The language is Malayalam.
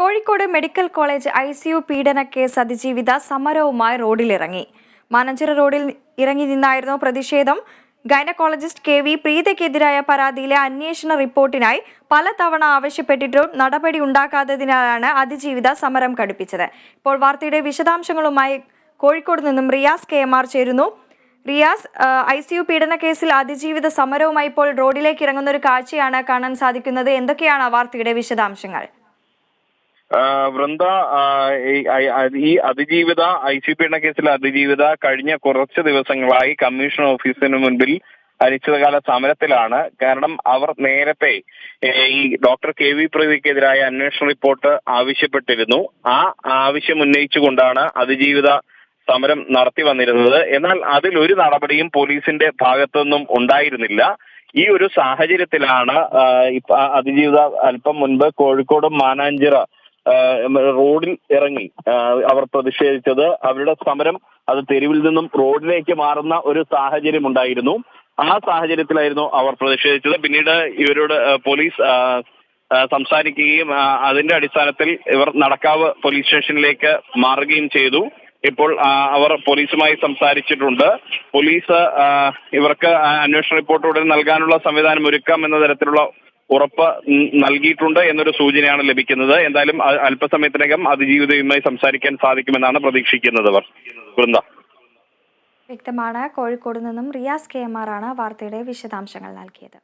Kozhikode medical college I C U പീഡന കേസ് അതിജീവിത സമരവുമായി റോഡിലിറങ്ങി. മാനഞ്ചിറ റോഡിൽ ഇറങ്ങി നിന്നായിരുന്നു പ്രതിഷേധം. ഗൈനക്കോളജിസ്റ്റ് കെ വി പ്രീതയ്ക്കെതിരായ പരാതിയിലെ അന്വേഷണ റിപ്പോർട്ടിനായി പലതവണ ആവശ്യപ്പെട്ടിട്ടും നടപടി ഉണ്ടാക്കാത്തതിനാലാണ് അതിജീവിത സമരം കടുപ്പിച്ചത്. ഇപ്പോൾ വാർത്തയുടെ വിശദാംശങ്ങളുമായി കോഴിക്കോട് നിന്നും റിയാസ് കെ എം ആർ ചേരുന്നു. റിയാസ് ഐ സി യു പീഡന കേസിൽ അതിജീവിത സമരവുമായി ഇപ്പോൾ റോഡിലേക്ക് ഇറങ്ങുന്ന ഒരു കാഴ്ചയാണ് കാണാൻ സാധിക്കുന്നത്. എന്തൊക്കെയാണ് വാർത്തയുടെ വിശദാംശങ്ങൾ? വൃന്ദ ഈ- അതിജീവിത ഐ സി പീഡന കേസിലെ അതിജീവിത കഴിഞ്ഞ കുറച്ച് ദിവസങ്ങളായി കമ്മീഷൻ ഓഫീസിന് മുൻപിൽ അനിശ്ചിതകാല സമരത്തിലാണ്. കാരണം അവർ നേരത്തെ ഈ ഡോക്ടർ കെ വി പ്രവിക്കെതിരായ അന്വേഷണ റിപ്പോർട്ട് ആവശ്യപ്പെട്ടിരുന്നു. ആ ആവശ്യം ഉന്നയിച്ചുകൊണ്ടാണ് അതിജീവിത സമരം നടത്തി വന്നിരുന്നത്. എന്നാൽ അതിൽ ഒരു നടപടിയും പോലീസിന്റെ ഭാഗത്തുനിന്നും ഉണ്ടായിരുന്നില്ല. ഈ ഒരു സാഹചര്യത്തിലാണ് അതിജീവിത അല്പം മുൻപ് കോഴിക്കോട് മാനാഞ്ചിറ റോഡിൽ ഇറങ്ങി. അവർ പ്രതിഷേധിച്ചത്. അവരുടെ സമരം അത് തെരുവിൽ നിന്നും റോഡിലേക്ക് മാറുന്ന ഒരു സാഹചര്യം ഉണ്ടായിരുന്നു. ആ സാഹചര്യത്തിലായിരുന്നു അവർ പ്രതിഷേധിച്ചത്. പിന്നീട് ഇവരോട് പോലീസ് സംസാരിക്കുകയും അതിന്റെ അടിസ്ഥാനത്തിൽ ഇവർ നടക്കാവ് പോലീസ് സ്റ്റേഷനിലേക്ക് മാറുകയും ചെയ്തു. ഇപ്പോൾ അവർ പോലീസുമായി സംസാരിച്ചിട്ടുണ്ട്. പോലീസ് ഇവർക്ക് അന്വേഷണ റിപ്പോർട്ട് ഉടൻ നൽകാനുള്ള സംവിധാനം ഒരുക്കാം എന്ന തരത്തിലുള്ള ഉറപ്പ് നൽകിയിട്ടുണ്ട് എന്നൊരു സൂചനയാണ് ലഭിക്കുന്നത്. എന്തായാലും അല്പസമയത്തിനകം അതിജീവിതയുമായി സംസാരിക്കാൻ സാധിക്കുമെന്നാണ് പ്രതീക്ഷിക്കുന്നത് വൃന്ദ. വ്യക്തമാണ്. കോഴിക്കോട് നിന്നും റിയാസ് കെ എം ആർ ആണ് വാർത്തയുടെ വിശദാംശങ്ങൾ നൽകിയത്.